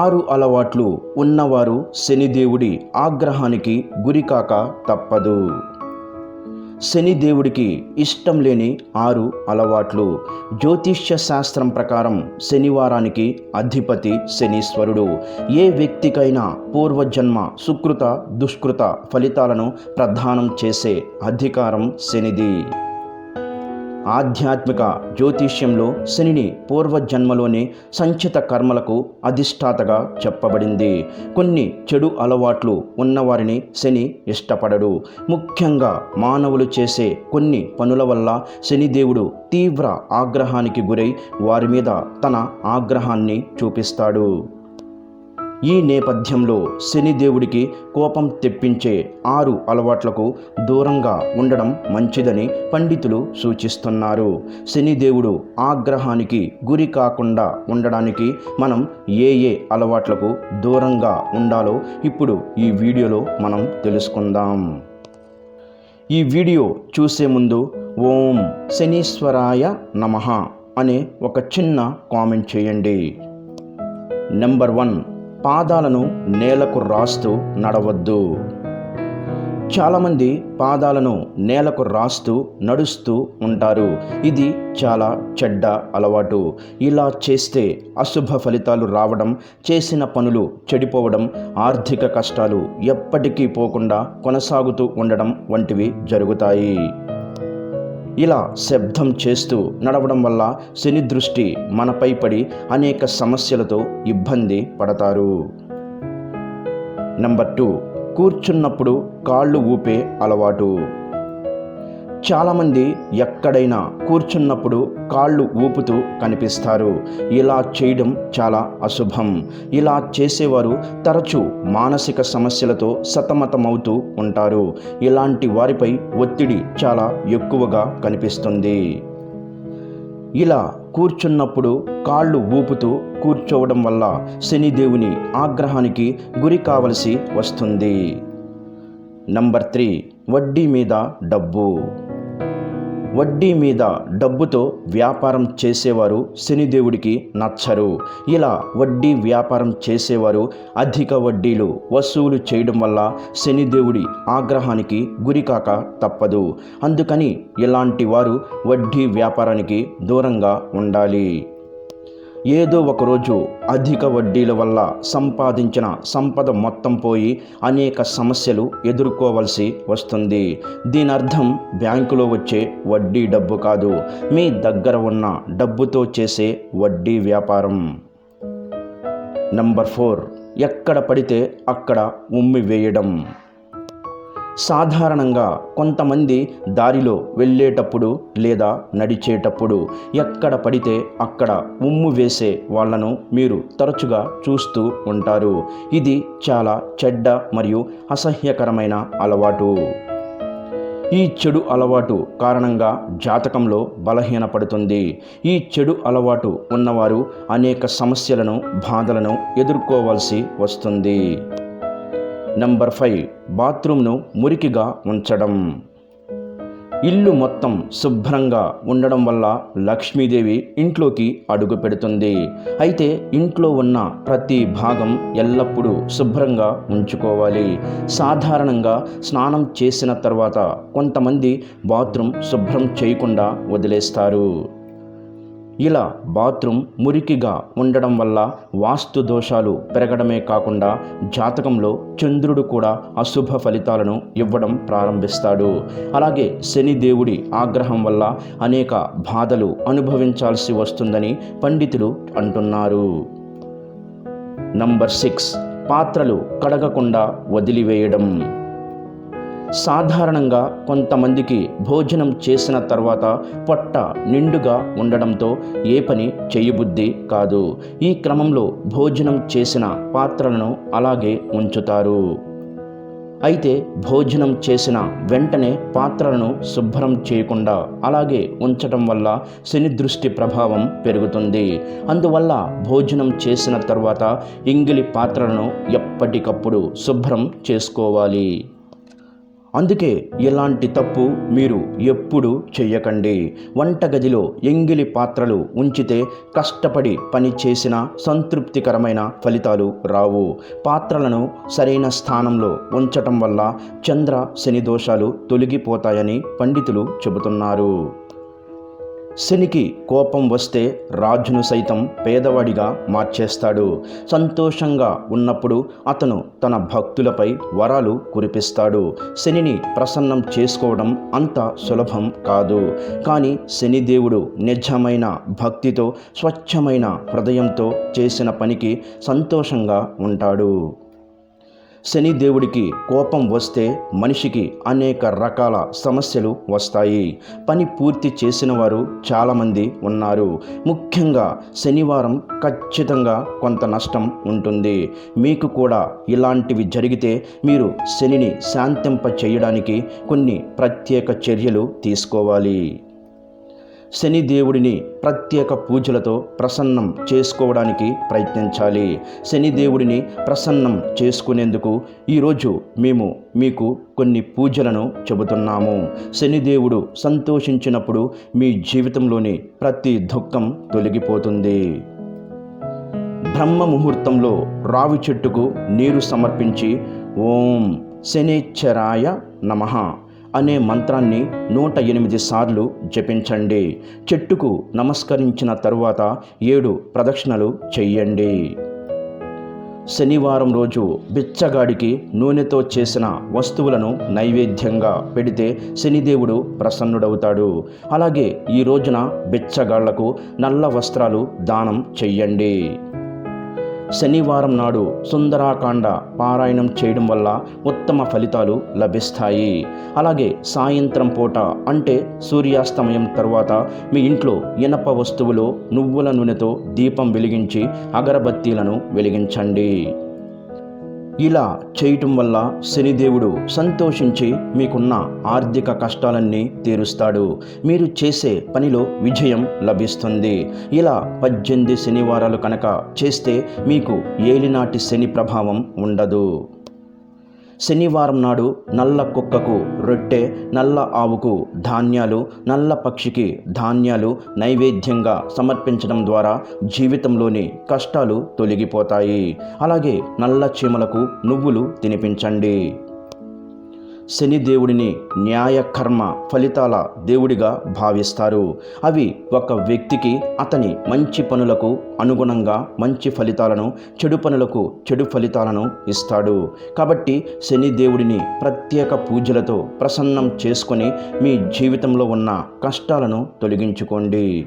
ఆరు అలవాట్లు ఉన్నవారు శనిదేవుడి ఆగ్రహానికి గురికాక తప్పదు. శనిదేవుడికి ఇష్టం లేని ఆరు అలవాట్లు. జ్యోతిష్య శాస్త్రం ప్రకారం శనివారానికి అధిపతి శనీశ్వరుడు. ఏ వ్యక్తికైనా పూర్వజన్మ సుకృత దుష్కృత ఫలితాలను ప్రదానం చేసే అధికారం శనిది. ఆధ్యాత్మిక జ్యోతిష్యంలో శనిని పూర్వజన్మలోనే సంచిత కర్మలకు అధిష్టాతగా చెప్పబడింది. కొన్ని చెడు అలవాట్లు ఉన్నవారిని శని ఇష్టపడడు. ముఖ్యంగా మానవులు చేసే కొన్ని పనుల వల్ల శనిదేవుడు తీవ్ర ఆగ్రహానికి గురై వారి మీద తన ఆగ్రహాన్ని చూపిస్తాడు. ఈ నేపథ్యంలో శనిదేవుడికి కోపం తెప్పించే ఆరు అలవాట్లకు దూరంగా ఉండడం మంచిదని పండితులు సూచిస్తున్నారు. శనిదేవుడు ఆగ్రహానికి గురి కాకుండా ఉండడానికి మనం ఏ ఏ అలవాట్లకు దూరంగా ఉండాలో ఇప్పుడు ఈ వీడియోలో మనం తెలుసుకుందాం. ఈ వీడియో చూసే ముందు ఓం శనీశ్వరాయ నమః అనే ఒక చిన్న కామెంట్ చేయండి. నెంబర్ వన్ పాదాలను నేలకు రాస్తూ నడవద్దు. చాలామంది పాదాలను నేలకు రాస్తూ నడుస్తూ ఉంటారు. ఇది చాలా చెడ్డ అలవాటు. ఇలా చేస్తే అశుభ ఫలితాలు రావడం చేసిన పనులు చెడిపోవడం ఆర్థిక కష్టాలు ఎప్పటికీ పోకుండా కొనసాగుతూ ఉండడం వంటివి జరుగుతాయి. ఇలా శబ్దం చేస్తూ నడవడం వల్ల శని దృష్టి మనపై పడి అనేక సమస్యలతో ఇబ్బంది పడతారు. నెంబర్ టూ కూర్చున్నప్పుడు కాళ్ళు ఊపే అలవాటు. చాలామంది ఎక్కడైనా కూర్చున్నప్పుడు కాళ్ళు ఊపుతూ కనిపిస్తారు. ఇలా చేయడం చాలా అశుభం. ఇలా చేసేవారు తరచూ మానసిక సమస్యలతో సతమతమవుతూ ఉంటారు. ఇలాంటి వారిపై ఒత్తిడి చాలా ఎక్కువగా కనిపిస్తుంది. ఇలా కూర్చున్నప్పుడు కాళ్ళు ఊపుతూ కూర్చోవడం వల్ల శనిదేవుని ఆగ్రహానికి గురి కావలసి వస్తుంది. నంబర్ త్రీ వడ్డీ మీద డబ్బు. వడ్డీ మీద డబ్బుతో వ్యాపారం చేసేవారు శనిదేవుడికి నచ్చరు. ఇలా వడ్డీ వ్యాపారం చేసేవారు అధిక వడ్డీలు వసూలు చేయడం వల్ల శనిదేవుడి ఆగ్రహానికి గురికాక తప్పదు. అందుకని ఇలాంటి వారు వడ్డీ వ్యాపారానికి దూరంగా ఉండాలి. ఏదో ఒకరోజు అధిక వడ్డీల వల్ల సంపాదించిన సంపద మొత్తం పోయి అనేక సమస్యలు ఎదుర్కోవలసి వస్తుంది. దీని అర్థం బ్యాంకులో వచ్చే వడ్డీ డబ్బు కాదు. మీ దగ్గర ఉన్న డబ్బుతో చేసే వడ్డీ వ్యాపారం. Number four. ఎక్కడ పడితే అక్కడ ఉమ్మి వేయడం. సాధారణంగా కొంతమంది దారిలో వెళ్ళేటప్పుడు లేదా నడిచేటప్పుడు ఎక్కడ పడితే అక్కడ ఉమ్ము వేసే వాళ్ళను మీరు తరచుగా చూస్తూ ఉంటారు. ఇది చాలా చెడ్డ మరియు అసహ్యకరమైన అలవాటు. ఈ చెడు అలవాటు కారణంగా జాతకంలో బలహీనపడుతుంది. ఈ చెడు అలవాటు ఉన్నవారు అనేక సమస్యలను బాధలను ఎదుర్కోవాల్సి వస్తుంది. నంబర్ ఫైవ్ బాత్రూమ్ను మురికిగా ఉంచడం. ఇల్లు మొత్తం శుభ్రంగా ఉండడం వల్ల లక్ష్మీదేవి ఇంట్లోకి అడుగు పెడుతుంది. అయితే ఇంట్లో ఉన్న ప్రతి భాగం ఎల్లప్పుడూ శుభ్రంగా ఉంచుకోవాలి. సాధారణంగా స్నానం చేసిన తర్వాత కొంతమంది బాత్రూమ్ శుభ్రం చేయకుండా వదిలేస్తారు. ఇలా బాత్రూమ్ మురికిగా ఉండడం వల్ల వాస్తు దోషాలు పెరగడమే కాకుండా జాతకంలో చంద్రుడు కూడా అశుభ ఫలితాలను ఇవ్వడం ప్రారంభిస్తాడు. అలాగే శని దేవుడి ఆగ్రహం వల్ల అనేక బాధలు అనుభవించాల్సి వస్తుందని పండితులు అంటున్నారు. Number six. పాత్రలు కడగకుండా వదిలివేయడం. సాధారణంగా కొంతమందికి భోజనం చేసిన తర్వాత పొట్ట నిండుగా ఉండడంతో ఏ పని చేయబుద్ధి కాదు. ఈ క్రమంలో భోజనం చేసిన పాత్రలను అలాగే ఉంచుతారు. అయితే భోజనం చేసిన వెంటనే పాత్రలను శుభ్రం చేయకుండా అలాగే ఉంచటం వల్ల శని దృష్టి ప్రభావం పెరుగుతుంది. అందువల్ల భోజనం చేసిన తర్వాత ఇంగిలి పాత్రలను ఎప్పటికప్పుడు శుభ్రం చేసుకోవాలి. అందుకే ఇలాంటి తప్పు మీరు ఎప్పుడు చెయ్యకండి. వంటగదిలో ఎంగిలి పాత్రలు ఉంచితే కష్టపడి పని చేసిన సంతృప్తికరమైన ఫలితాలు రావు. పాత్రలను సరైన స్థానంలో ఉంచటం వల్ల చంద్ర శని దోషాలు తొలగిపోతాయని పండితులు చెబుతున్నారు. శనికి కోపం వస్తే రాజును సైతం పేదవాడిగా మార్చేస్తాడు. సంతోషంగా ఉన్నప్పుడు అతను తన భక్తులపై వరాలు కురిపిస్తాడు. శనిని ప్రసన్నం చేసుకోవడం అంత సులభం కాదు. కానీ శనిదేవుడు నిజమైన భక్తితో స్వచ్ఛమైన హృదయంతో చేసిన పనికి సంతోషంగా ఉంటాడు. శని దేవుడికి కోపం వస్తే మనిషికి అనేక రకాల సమస్యలు వస్తాయి. పని పూర్తి చేసిన వారు చాలామంది ఉన్నారు. ముఖ్యంగా శనివారం ఖచ్చితంగా కొంత నష్టం ఉంటుంది. మీకు కూడా ఇలాంటివి జరిగితే మీరు శనిని శాంతింప చేయడానికి కొన్ని ప్రత్యేక చర్యలు తీసుకోవాలి. శని దేవుడిని ప్రత్యేక పూజలతో ప్రసన్నం చేసుకోవడానికి ప్రయత్నించాలి. శని దేవుడిని ప్రసన్నం చేసుకునేందుకు ఈరోజు మేము మీకు కొన్ని పూజలను చెబుతున్నాము. శనిదేవుడు సంతోషించినప్పుడు మీ జీవితంలోని ప్రతి దుఃఖం తొలగిపోతుంది. బ్రహ్మ ముహూర్తంలో రావి చెట్టుకు నీరు సమర్పించి ఓం శనిచ్చరాయ నమః. అనే మంత్రాన్ని నూట ఎనిమిది సార్లు జపించండి. చెట్టుకు నమస్కరించిన తరువాత ఏడు ప్రదక్షిణలు చెయ్యండి. శనివారం రోజు బిచ్చగాడికి నూనెతో చేసిన వస్తువులను నైవేద్యంగా పెడితే శనిదేవుడు ప్రసన్నుడవుతాడు. అలాగే ఈ రోజున బిచ్చగాళ్ళకు నల్ల వస్త్రాలు దానం చెయ్యండి. శనివారం నాడు సుందరాకాండ పారాయణం చేయడం వల్ల ఉత్తమ ఫలితాలు లభిస్తాయి. అలాగే సాయంత్రం పూట అంటే సూర్యాస్తమయం తర్వాత మీ ఇంట్లో ఇనప వస్తువులు నువ్వుల నూనెతో దీపం వెలిగించి అగరబత్తీలను వెలిగించండి. ఇలా చేయటం వల్ల శనిదేవుడు సంతోషించి మీకున్న ఆర్థిక కష్టాలన్నీ తీరుస్తాడు. మీరు చేసే పనిలో విజయం లభిస్తుంది. ఇలా పద్దెనిమిది శనివారాలు కనుక చేస్తే మీకు ఏలినాటి శని ప్రభావం ఉండదు. శనివారం నాడు నల్ల కుక్కకు రొట్టె నల్ల ఆవుకు ధాన్యాలు నల్ల పక్షికి ధాన్యాలు నైవేద్యంగా సమర్పించడం ద్వారా జీవితంలోని కష్టాలు తొలగిపోతాయి. అలాగే నల్ల చీమలకు నువ్వులు తినిపించండి. శని దేవుడిని న్యాయ కర్మ ఫలితాల దేవుడిగా భావిస్తారు. అవి ఒక వ్యక్తికి అతని మంచి పనులకు అనుగుణంగా మంచి ఫలితాలను చెడు పనులకు చెడు ఫలితాలను ఇస్తాడు. కాబట్టి శని దేవుడిని ప్రత్యేక పూజలతో ప్రసన్నం చేసుకొని మీ జీవితంలో ఉన్న కష్టాలను తొలగించుకోండి.